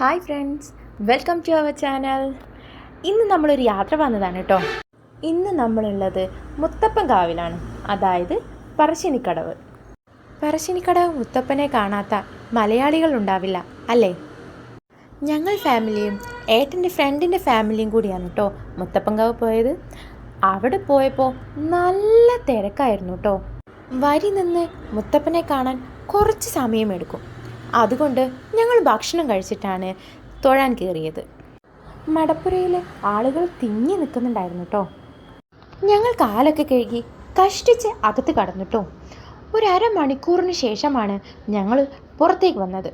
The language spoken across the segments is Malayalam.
Hi friends welcome to our channel ഇന്ന് നമ്മളൊരു യാത്ര വന്നതാണ് കേട്ടോ ഇന്ന് നമ്മളുള്ളത് മുത്തപ്പൻ കാവിലാണ് അതായത് പറശ്ശിനിക്കടവ്. പറശ്ശിനിക്കടവ് മുത്തപ്പനെ കാണാത്ത മലയാളികൾ ഉണ്ടാവില്ല അല്ലേ? ഞങ്ങൾ ഫാമിലിയും ഏട്ടന്റെ ഫ്രണ്ടിന്റെ ഫാമിലിയും കൂടിയാണ് കേട്ടോ മുത്തപ്പൻകാവ് പോയത്. അവിടെ പോയപ്പോൾ നല്ല തിരക്കായിരുന്നു കേട്ടോ വരി നിന്ന് മുത്തപ്പനെ കാണാൻ കുറച്ച് സമയമെടുക്കും. അതുകൊണ്ട് ഞങ്ങൾ ഭക്ഷണം കഴിച്ചിട്ടാണ് തൊഴാൻ കയറിയത്. മടപ്പുരയിൽ ആളുകൾ തിങ്ങി നിൽക്കുന്നുണ്ടായിരുന്നു കേട്ടോ ഞങ്ങൾ കാലൊക്കെ കഴുകി കഷ്ടിച്ച് അകത്ത് കടന്നു കേട്ടോ ഒരമണിക്കൂറിന് ശേഷമാണ് ഞങ്ങൾ പുറത്തേക്ക് വന്നത്.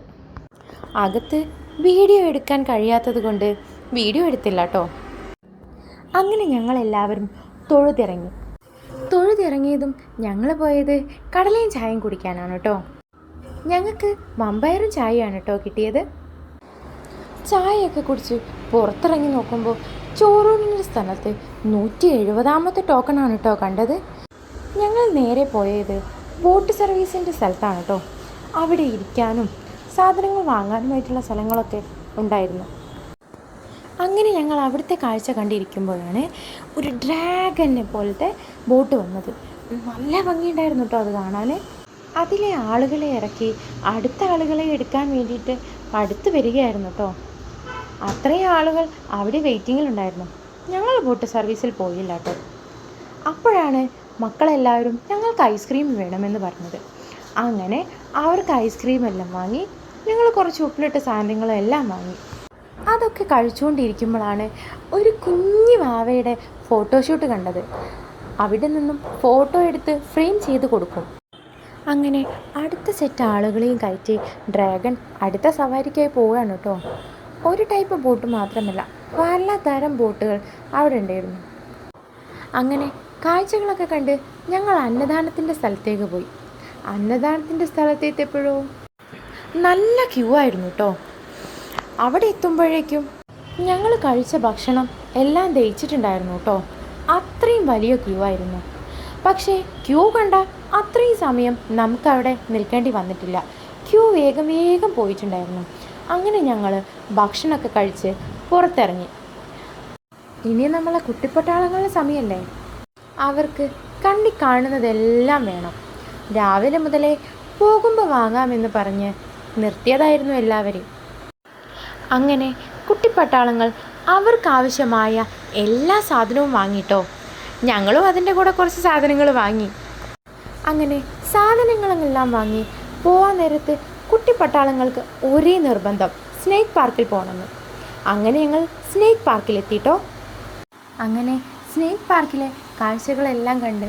അകത്ത് വീഡിയോ എടുക്കാൻ കഴിയാത്തത് കൊണ്ട് വീഡിയോ എടുത്തില്ല കേട്ടോ അങ്ങനെ ഞങ്ങൾ എല്ലാവരും തൊഴുതിറങ്ങി. തൊഴുതിറങ്ങിയതും ഞങ്ങൾ പോയത് കടലയും ചായയും കുടിക്കാനാണ് കേട്ടോ ഞങ്ങൾക്ക് മമ്പയറും ചായയാണ് കേട്ടോ കിട്ടിയത്. ചായയൊക്കെ കുടിച്ച് പുറത്തിറങ്ങി നോക്കുമ്പോൾ ചോറൂണിന്റെ സ്ഥലത്ത് നൂറ്റി എഴുപതാമത്തെ ടോക്കണാണ് കേട്ടോ കണ്ടത്. ഞങ്ങൾ നേരെ പോയത് ബോട്ട് സർവീസിന്റെ സ്ഥലത്താണ് കേട്ടോ അവിടെ ഇരിക്കാനും സാധനങ്ങൾ വാങ്ങാനുമായിട്ടുള്ള സ്ഥലങ്ങളൊക്കെ ഉണ്ടായിരുന്നു. അങ്ങനെ ഞങ്ങൾ അവിടുത്തെ കാഴ്ച കണ്ടിരിക്കുമ്പോഴാണ് ഒരു ഡ്രാഗനെ പോലത്തെ ബോട്ട് വന്നത്. നല്ല ഭംഗിയുണ്ടായിരുന്നു കേട്ടോ അത് കാണാൻ അതിലെ ആളുകളെ ഇറക്കി അടുത്ത ആളുകളെ എടുക്കാൻ വേണ്ടിയിട്ട് അടുത്ത് വരികയായിരുന്നു കേട്ടോ അത്രയും ആളുകൾ അവിടെ വെയിറ്റിങ്ങിലുണ്ടായിരുന്നു ഞങ്ങൾ ബോട്ട് സർവീസിൽ പോയില്ല കേട്ടോ അപ്പോഴാണ് മക്കളെല്ലാവരും ഞങ്ങൾക്ക് ഐസ്ക്രീം വേണമെന്ന് പറഞ്ഞത്. അങ്ങനെ അവർക്ക് ഐസ്ക്രീം എല്ലാം വാങ്ങി ഞങ്ങൾ കുറച്ച് ഉപ്പിലിട്ട സാധനങ്ങളും എല്ലാം വാങ്ങി. അതൊക്കെ കഴിച്ചുകൊണ്ടിരിക്കുമ്പോഴാണ് ഒരു കുഞ്ഞു വാവയുടെ ഫോട്ടോഷൂട്ട് കണ്ടത്. അവിടെ നിന്നും ഫോട്ടോ എടുത്ത് ഫ്രെയിം ചെയ്ത് കൊടുക്കും. അങ്ങനെ അടുത്ത സെറ്റ് ആളുകളെയും കയറ്റി ഡ്രാഗൺ അടുത്ത സവാരിക്കായി പോവുകയാണ് കേട്ടോ. ഒരു ടൈപ്പ് ബോട്ട് മാത്രമല്ല പലതരം ബോട്ടുകൾ അവിടെ ഉണ്ടായിരുന്നു. അങ്ങനെ കാഴ്ചകളൊക്കെ കണ്ട് ഞങ്ങൾ അന്നദാനത്തിന്റെ സ്ഥലത്തേക്ക് പോയി. അന്നദാനത്തിന്റെ സ്ഥലത്തെത്തിയപ്പോഴോ? നല്ല ക്യൂ ആയിരുന്നു കേട്ടോ. അവിടെ എത്തുമ്പോഴേക്കും ഞങ്ങൾ കഴിച്ച ഭക്ഷണം എല്ലാം ദഹിച്ചിട്ടുണ്ടായിരുന്നു കേട്ടോ. അത്രയും വലിയ ക്യൂ ആയിരുന്നു. പക്ഷേ ക്യൂ കണ്ട അത്രയും സമയം നമുക്കവിടെ നിൽക്കേണ്ടി വന്നിട്ടില്ല. ക്യൂ വേഗം വേഗം പോയിട്ടുണ്ടായിരുന്നു. അങ്ങനെ ഞങ്ങൾ ഭക്ഷണമൊക്കെ കഴിച്ച് പുറത്തിറങ്ങി. ഇനി നമ്മളെ കുട്ടിപ്പട്ടാളങ്ങളുടെ സമയമല്ലേ? അവർക്ക് കണ്ണി കാണുന്നതെല്ലാം വേണം. രാവിലെ മുതലേ പോകുമ്പോൾ വാങ്ങാമെന്ന് പറഞ്ഞ് നിർത്തിയതായിരുന്നു എല്ലാവരെയും. അങ്ങനെ കുട്ടിപ്പട്ടാളങ്ങൾ അവർക്കാവശ്യമായ എല്ലാ സാധനവും വാങ്ങിട്ടോ? ഞങ്ങളും അതിന്റെ കൂടെ കുറച്ച് സാധനങ്ങൾ വാങ്ങി. അങ്ങനെ സാധനങ്ങളെല്ലാം വാങ്ങി പോവാൻ നേരത്ത് കുട്ടിപ്പട്ടാളങ്ങൾക്ക് ഒരേ നിർബന്ധം സ്നേക്ക് പാർക്കിൽ പോകണമെന്ന്. അങ്ങനെ ഞങ്ങൾ സ്നേക്ക് പാർക്കിലെത്തിയിട്ടോ അങ്ങനെ സ്നേക്ക് പാർക്കിലെ കാഴ്ചകളെല്ലാം കണ്ട്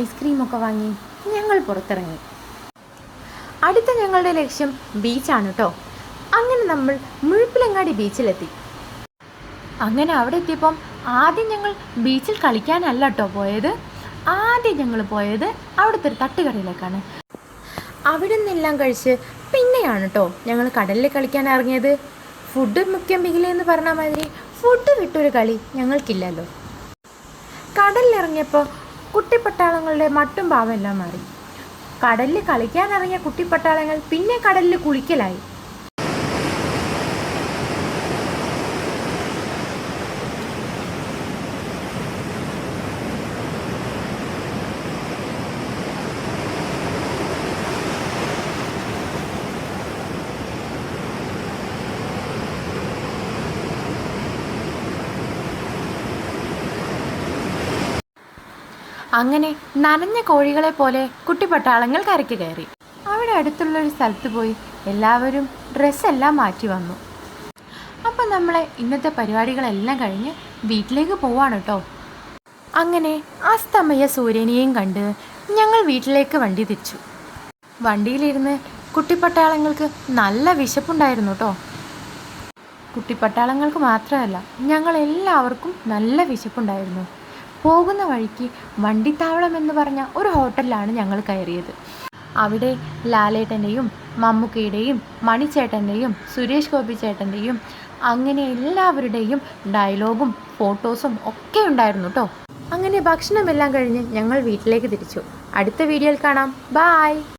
ഐസ്ക്രീമൊക്കെ വാങ്ങി ഞങ്ങൾ പുറത്തിറങ്ങി. അടുത്ത ഞങ്ങളുടെ ലക്ഷ്യം ബീച്ചാണ് കേട്ടോ അങ്ങനെ നമ്മൾ മുഴുപ്പിലങ്ങാടി ബീച്ചിലെത്തി അങ്ങനെ അവിടെ എത്തിയപ്പം ആദ്യം ഞങ്ങൾ ബീച്ചിൽ കളിക്കാനല്ല കേട്ടോ പോയത്. ആദ്യം ഞങ്ങൾ പോയത് അവിടുത്തെ ഒരു തട്ടുകടയിലേക്കാണ്. അവിടെ നിന്നെല്ലാം കഴിച്ച് പിന്നെയാണ് കേട്ടോ ഞങ്ങൾ കടലിൽ കളിക്കാൻ ഇറങ്ങിയത്. ഫുഡ് മുഖ്യം എന്ന് പറഞ്ഞ മാതിരി ഫുഡ് വിട്ടൊരു കളി ഞങ്ങൾക്കില്ലല്ലോ. കടലിലിറങ്ങിയപ്പോൾ കുട്ടിപ്പട്ടാളങ്ങളുടെ മട്ടും ഭാവമെല്ലാം മാറി. കടലിൽ കളിക്കാനിറങ്ങിയ കുട്ടിപ്പട്ടാളങ്ങൾ പിന്നെ കടലിൽ കുളിക്കലായി. അങ്ങനെ നനഞ്ഞ കോഴികളെ പോലെ കുട്ടിപ്പട്ടാളങ്ങൾ കരയ്ക്ക് കയറി. അവിടെ അടുത്തുള്ള ഒരു സ്ഥലത്ത് പോയി എല്ലാവരും ഡ്രസ്സെല്ലാം മാറ്റി വന്നു. അപ്പം നമ്മളെ ഇന്നത്തെ പരിപാടികളെല്ലാം കഴിഞ്ഞ് വീട്ടിലേക്ക് പോവാണ് കേട്ടോ അങ്ങനെ അസ്തമയ സൂര്യനെയും കണ്ട് ഞങ്ങൾ വീട്ടിലേക്ക് വണ്ടി തിരിച്ചു. വണ്ടിയിലിരുന്ന് കുട്ടിപ്പട്ടാളങ്ങൾക്ക് നല്ല വിശപ്പുണ്ടായിരുന്നു കേട്ടോ കുട്ടിപ്പട്ടാളങ്ങൾക്ക് മാത്രമല്ല ഞങ്ങൾ എല്ലാവർക്കും നല്ല വിശപ്പുണ്ടായിരുന്നു. പോകുന്ന വഴിക്ക് വണ്ടിത്താവളം എന്ന് പറഞ്ഞ ഒരു ഹോട്ടലിലാണ് ഞങ്ങൾ കയറിയത്. അവിടെ ലാലേട്ടന്റെയും മമ്മൂക്കയുടെയും മണിച്ചേട്ടന്റെയും സുരേഷ് ഗോപി ചേട്ടന്റെയും അങ്ങനെ എല്ലാവരുടെയും ഡയലോഗും ഫോട്ടോസും ഒക്കെ ഉണ്ടായിരുന്നു കേട്ടോ അങ്ങനെ ഭക്ഷണമെല്ലാം കഴിഞ്ഞ് ഞങ്ങൾ വീട്ടിലേക്ക് തിരിച്ചു. അടുത്ത വീഡിയോയിൽ കാണാം. ബായ്!